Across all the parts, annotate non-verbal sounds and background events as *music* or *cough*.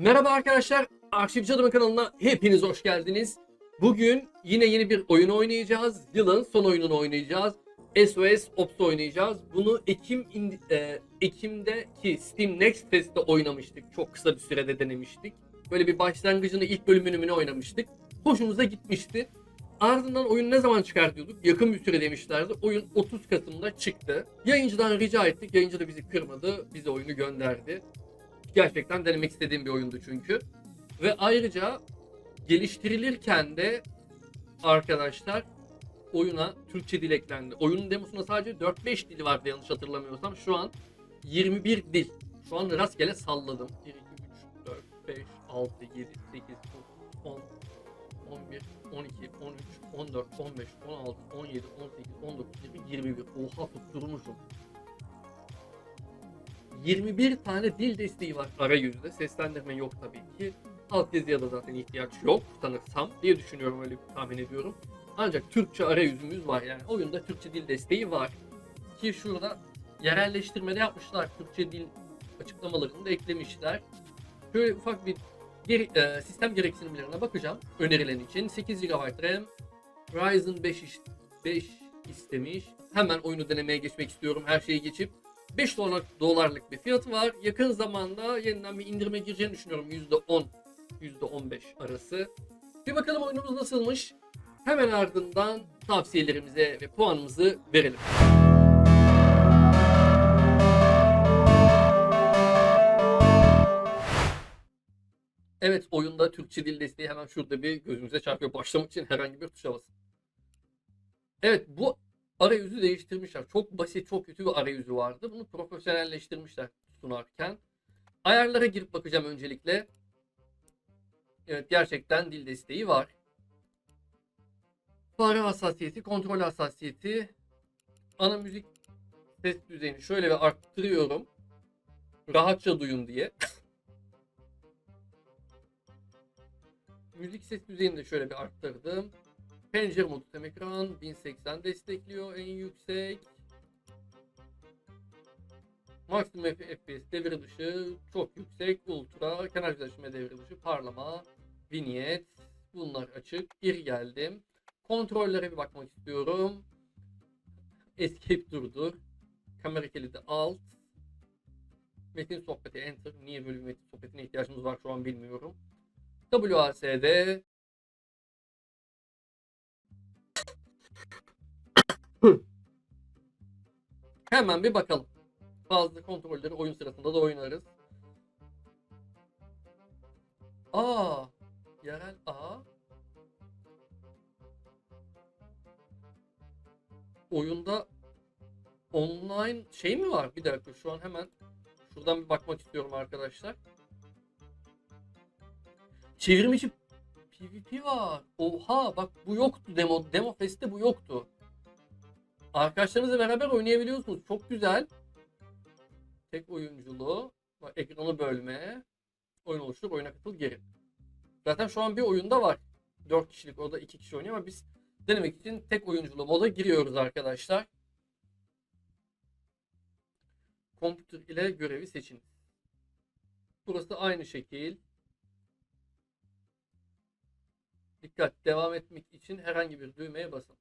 Merhaba arkadaşlar, Arşivci Adamı kanalına hepiniz hoş geldiniz. Bugün yine yeni bir oyun oynayacağız. Yılın son oyununu oynayacağız. SOS Ops oynayacağız. Bunu Ekim e, Ekim'deki Steam Next Fest'te oynamıştık. Çok kısa bir sürede denemiştik. Böyle bir başlangıcını ilk bölümünü oynamıştık. Hoşumuza gitmişti. Ardından oyun ne zaman çıkar diyorduk. Yakın bir süre demişlerdi. Oyun 30 Kasım'da çıktı. Yayıncıdan rica ettik. Yayıncı da bizi kırmadı. Bize oyunu gönderdi. Gerçekten denemek istediğim bir oyundu çünkü. Ve ayrıca geliştirilirken de arkadaşlar oyuna Türkçe dil eklendi. Oyunun demosunda sadece 4-5 dili vardı yanlış hatırlamıyorsam. Şu an 21 dil. Şu an rastgele salladım. 1, 2, 3, 4, 5, 6, 7, 8, 9, 10, 11, 12, 13, 14, 15, 16, 17, 18, 19, 20, 21. Oha tutturmuşum. 21 tane dil desteği var arayüzde. Seslendirme yok tabii ki. Altyazıya da zaten ihtiyaç yok sanırsam diye düşünüyorum öyle bir tahmin ediyorum. Ancak Türkçe arayüzümüz var yani oyunda Türkçe dil desteği var. Ki şurada yerelleştirmede yapmışlar. Türkçe dil açıklamalarını da eklemişler. Şöyle ufak bir geri- e, sistem gereksinimlerine bakacağım önerilen için. 8 GB RAM, Ryzen 5, iş- 5 istemiş. Hemen oyunu denemeye geçmek istiyorum her şeyi geçip. 5 dolar, dolarlık bir fiyatı var. Yakın zamanda yeniden bir indirime gireceğini düşünüyorum. %10, %15 arası. Bir bakalım oyunumuz nasılmış. Hemen ardından tavsiyelerimize ve puanımızı verelim. Evet oyunda Türkçe dil desteği hemen şurada bir gözümüze çarpıyor. Başlamak için herhangi bir tuşa basın. Evet bu arayüzü değiştirmişler. Çok basit, çok kötü bir arayüzü vardı. Bunu profesyonelleştirmişler sunarken. Ayarlara girip bakacağım öncelikle. Evet gerçekten dil desteği var. Fare hassasiyeti, kontrol hassasiyeti, ana müzik ses düzeyini şöyle bir arttırıyorum. Rahatça duyun diye. müzik ses düzeyini de şöyle bir arttırdım. Pencere modu tem ekran 1080 destekliyor en yüksek. Maksimum FPS devre dışı çok yüksek. Ultra kenar yüzleşme devre dışı parlama vignette bunlar açık. Geri geldim. Kontrollere bir bakmak istiyorum. Escape durdur. Kamera kilidi alt. Metin sohbeti enter. Niye böyle bir metin sohbetine ihtiyacımız var şu an bilmiyorum. WASD Hemen bir bakalım. Bazı kontrolleri oyun sırasında da oynarız. Aa, yerel A. Oyunda online şey mi var? Bir dakika şu an hemen şuradan bir bakmak istiyorum arkadaşlar. Çevrimiçi PvP var. Oha bak bu yoktu demo demo fest'te bu yoktu. Arkadaşlarınızla beraber oynayabiliyorsunuz. Çok güzel. Tek oyunculuğu. Bak, ekranı bölme. Oyun oluştur, oyuna katıl geri. Zaten şu an bir oyunda var. 4 kişilik o da 2 kişi oynuyor ama biz denemek için tek oyunculu moda giriyoruz arkadaşlar. Computer ile görevi seçin. Burası aynı şekil. Dikkat devam etmek için herhangi bir düğmeye basın.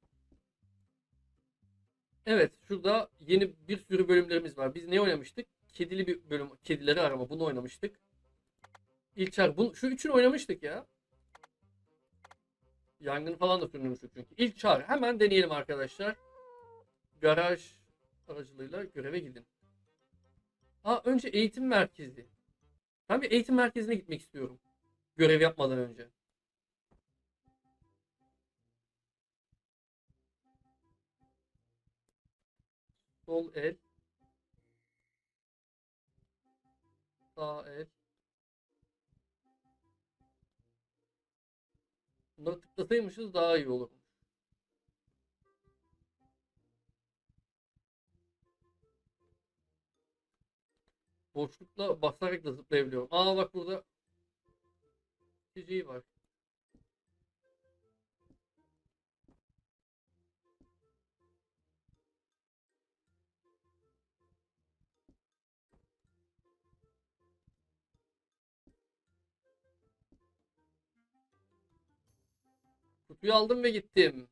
Evet şurada yeni bir sürü bölümlerimiz var. Biz ne oynamıştık? Kedili bir bölüm. Kedileri arama. Bunu oynamıştık. İlçar. Bunu, şu üçünü oynamıştık ya. Yangın falan da sürmüştük çünkü. İlk çağrı. Hemen deneyelim arkadaşlar. Garaj aracılığıyla göreve gidin. Aa önce eğitim merkezi. Ben bir eğitim merkezine gitmek istiyorum. Görev yapmadan önce. Sol el. Sağ el. Bunları tıklasaymışız daha iyi olur. Boşlukla basarak da zıplayabiliyorum. Aa bak burada çiziği var. Kutuyu aldım ve gittim.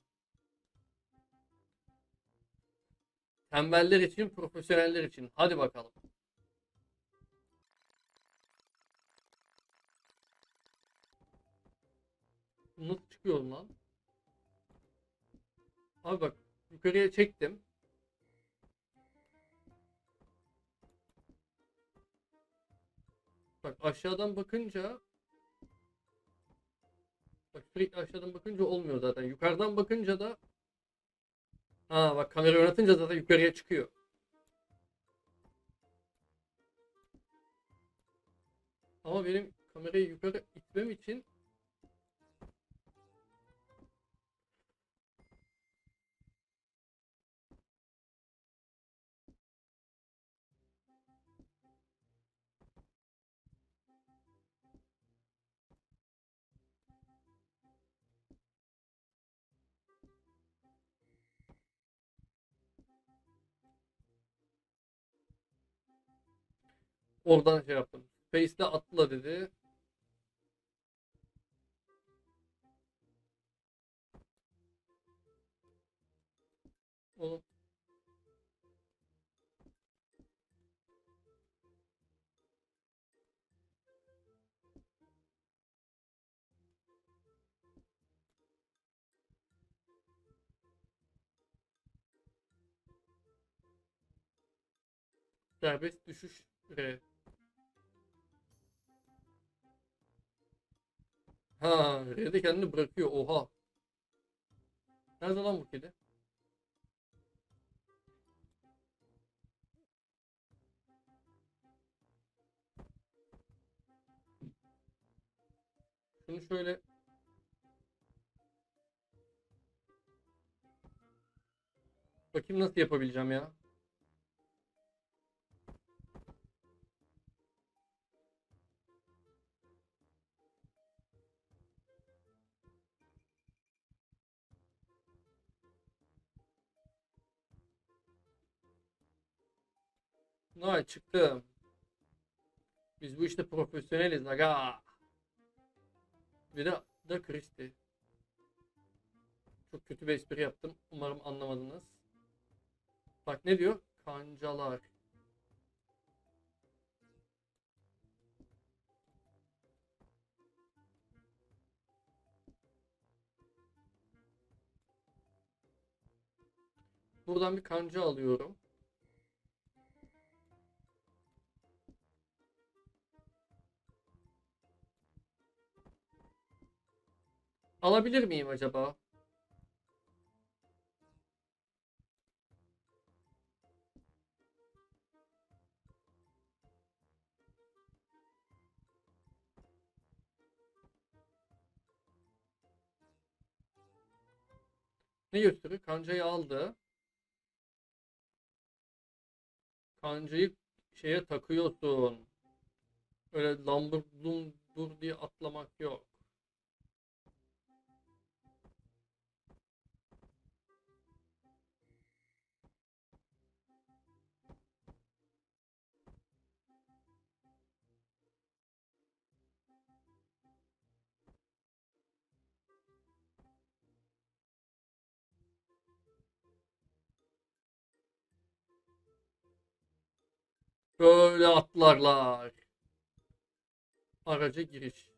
Tembeller için, profesyoneller için. Hadi bakalım. Nasıl çıkıyorum lan? Abi bak yukarıya çektim. Bak aşağıdan bakınca Bak sürekli aşağıdan bakınca olmuyor zaten. Yukarıdan bakınca da Ha bak kamera oynatınca zaten yukarıya çıkıyor. Ama benim kamerayı yukarı itmem için oradan şey yaptım. Space'le atla dedi. Oğlum serbest düşüş R. Ha, R'de kendini bırakıyor. Oha. Nerede lan bu kedi? Şunu şöyle Bakayım nasıl yapabileceğim ya. Vay çıktım. Biz bu işte profesyoneliz aga. Bir de da Christie. Çok kötü bir espri yaptım. Umarım anlamadınız. Bak ne diyor? Kancalar. Buradan bir kanca alıyorum. Alabilir miyim acaba? Ne gösteriyor? Kancayı aldı. Kancayı şeye takıyorsun. Öyle lambur dur diye atlamak yok. Böyle atlarlar. Araca giriş.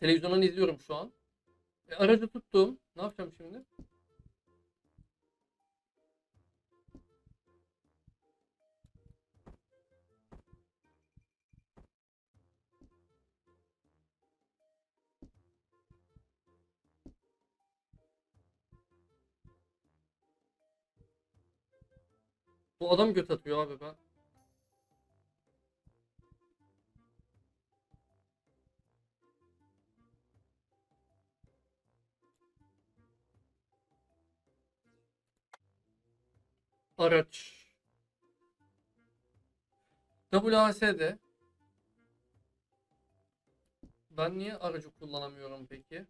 Televizyondan izliyorum şu an. E, aracı tuttum. Ne yapacağım şimdi? Bu adam göt atıyor abi ben. Araç. WASD. Ben niye aracı kullanamıyorum peki?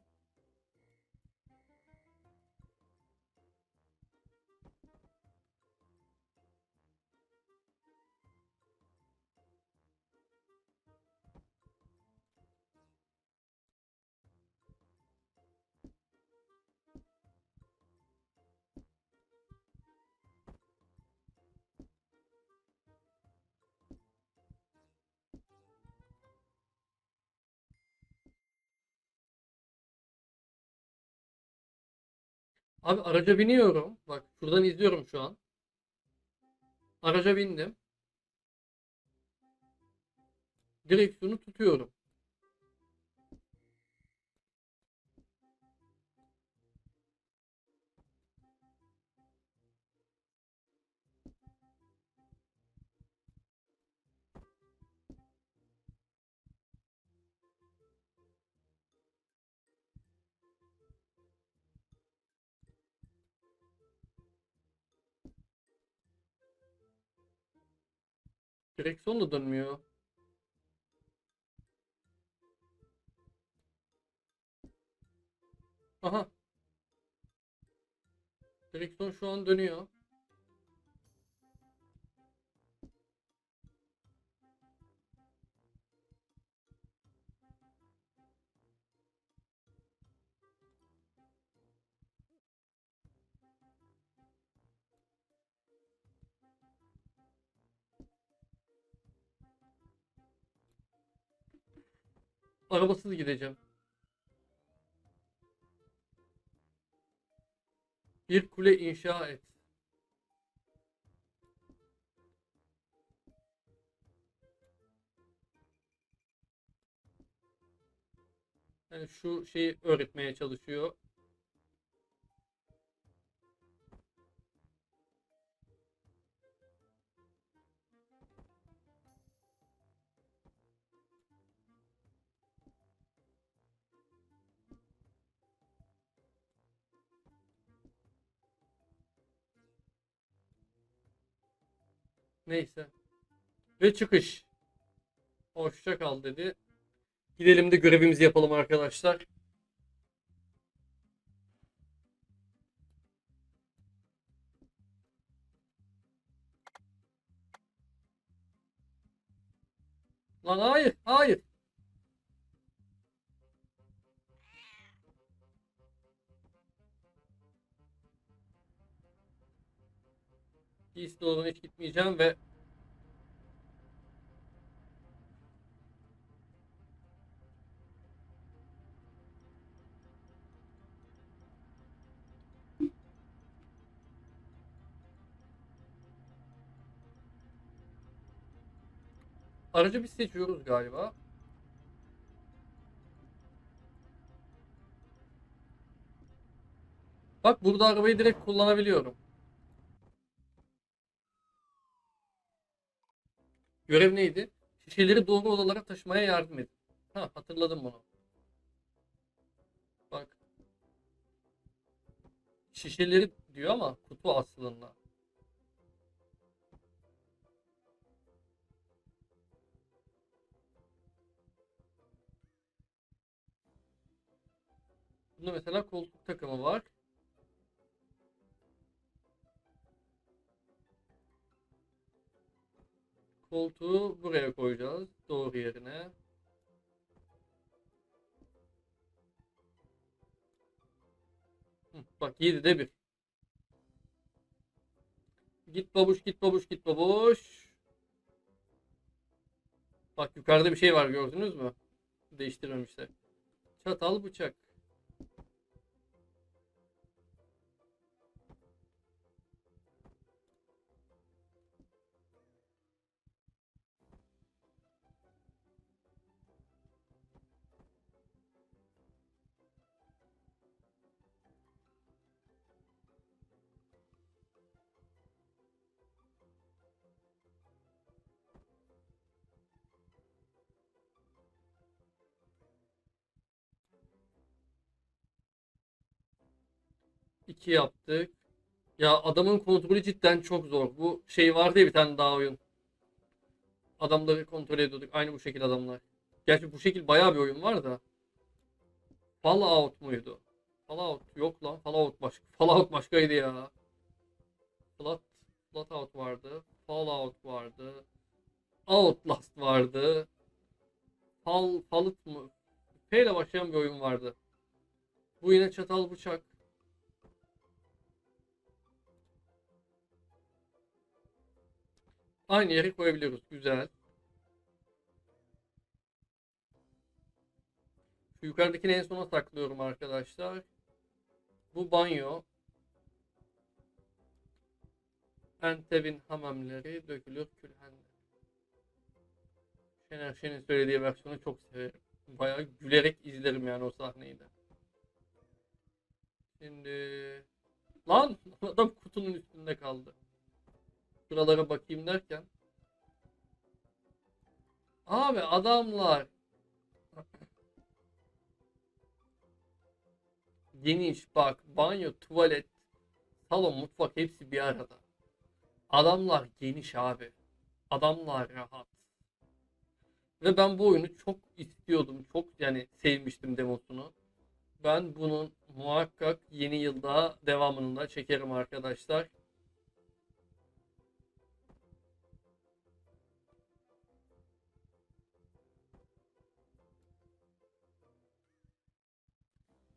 Abi araca biniyorum. Bak şuradan izliyorum şu an. Araca bindim. Direksiyonu tutuyorum. Direksiyon da dönmüyor. Aha. Direksiyon şu an dönüyor. Arabasız gideceğim. Bir kule inşa et. Yani şu şeyi öğretmeye çalışıyor. Neyse. Ve çıkış. Hoşça kal dedi. Gidelim de görevimizi yapalım arkadaşlar. Lan hayır, hayır. East doğru hiç gitmeyeceğim ve aracı biz seçiyoruz galiba. Bak burada arabayı direkt kullanabiliyorum. Görev neydi? Şişeleri doğru odalara taşımaya yardım edin. Ha hatırladım bunu. Bak. Şişeleri diyor ama kutu aslında. Bunda mesela koltuk takımı var. Koltuğu buraya koyacağız. Doğru yerine. Hı, bak 7'de 1. Git babuş git babuş git babuş. Bak yukarıda bir şey var gördünüz mü? Değiştirmemişler. Çatal bıçak. İki yaptık. Ya adamın kontrolü cidden çok zor. Bu şey vardı ya bir tane daha oyun. Adamları kontrol ediyorduk. Aynı bu şekilde adamlar. Gerçi bu şekil bayağı bir oyun var da. Fallout muydu? Fallout yok lan. Fallout başka. Fallout başkaydı ya. Flat, Flatout vardı. Fallout vardı. Outlast vardı. Fal, Fallout mı? P ile başlayan bir oyun vardı. Bu yine çatal bıçak. Aynı yere koyabiliyoruz. Güzel. Şu yukarıdakini en sona saklıyorum arkadaşlar. Bu banyo. Entebin hamamları dökülür külhende. Şener Şen'in söylediği versiyonu çok severim. Bayağı gülerek izlerim yani o sahneyi de. Şimdi... Lan! Adam kutunun üstünde kaldı. Şuralara bakayım derken. Abi adamlar *laughs* geniş bak banyo, tuvalet, salon, mutfak hepsi bir arada. Adamlar geniş abi. Adamlar rahat. Ve ben bu oyunu çok istiyordum. Çok yani sevmiştim demosunu. Ben bunun muhakkak yeni yılda devamını da çekerim arkadaşlar.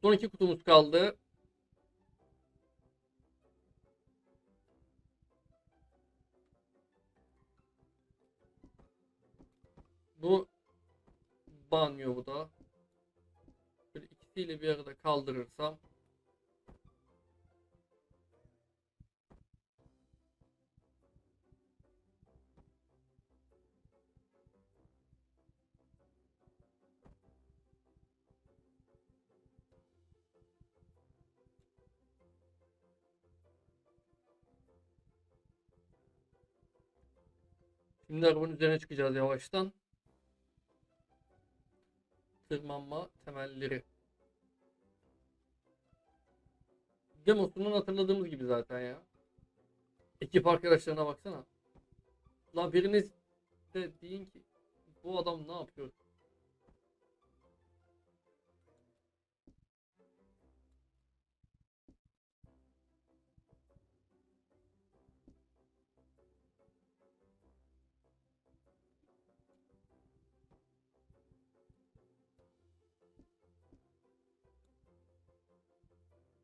Son iki kutumuz kaldı. Bu banyo bu da. Böyle ikisiyle bir arada kaldırırsam Şimdi arabanın üzerine çıkacağız yavaştan. Tırmanma temelleri. Demosundan hatırladığımız gibi zaten ya. Ekip arkadaşlarına baksana. Lan biriniz de deyin ki bu adam ne yapıyor?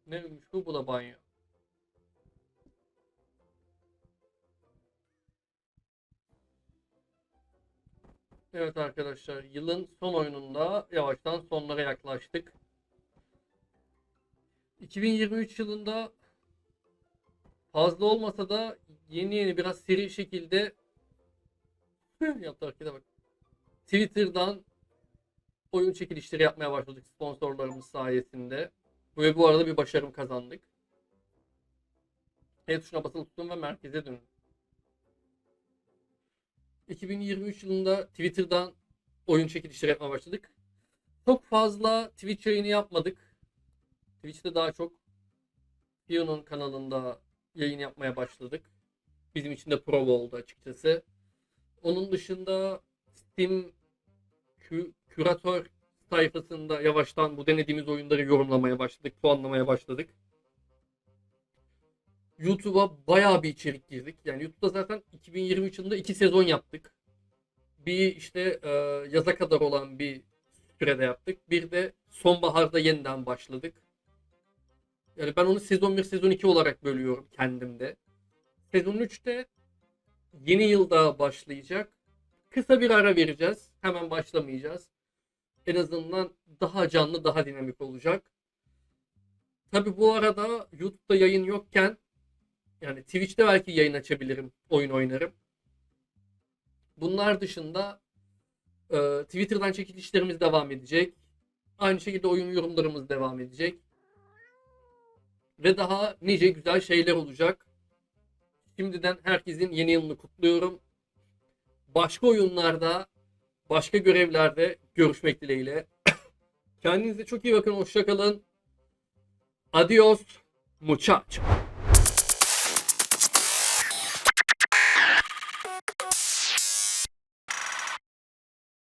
Neymiş bu? Bu da banyo. Evet arkadaşlar yılın son oyununda yavaştan sonlara yaklaştık. 2023 yılında fazla olmasa da yeni yeni biraz seri şekilde *laughs* yaptı harekete bak. Twitter'dan oyun çekilişleri yapmaya başladık sponsorlarımız sayesinde. Ve bu arada bir başarım kazandık. E tuşuna basılı tutun ve merkeze dönün. 2023 yılında Twitter'dan oyun çekilişleri yapmaya başladık. Çok fazla Twitch yayını yapmadık. Twitch'te daha çok Pio'nun kanalında yayın yapmaya başladık. Bizim için de prova oldu açıkçası. Onun dışında Steam kü- küratör sayfasında yavaştan bu denediğimiz oyunları yorumlamaya başladık, puanlamaya başladık. YouTube'a bayağı bir içerik girdik. Yani YouTube'da zaten 2023 yılında iki sezon yaptık. Bir işte e, yaza kadar olan bir sürede yaptık. Bir de sonbaharda yeniden başladık. Yani ben onu sezon 1, sezon 2 olarak bölüyorum kendimde. Sezon 3'te yeni yılda başlayacak. Kısa bir ara vereceğiz. Hemen başlamayacağız en azından daha canlı, daha dinamik olacak. Tabi bu arada YouTube'da yayın yokken yani Twitch'te belki yayın açabilirim, oyun oynarım. Bunlar dışında e, Twitter'dan çekilişlerimiz devam edecek. Aynı şekilde oyun yorumlarımız devam edecek. Ve daha nice güzel şeyler olacak. Şimdiden herkesin yeni yılını kutluyorum. Başka oyunlarda başka görevlerde görüşmek dileğiyle. *coughs* Kendinize çok iyi bakın. Hoşçakalın. Adios. Muchacho.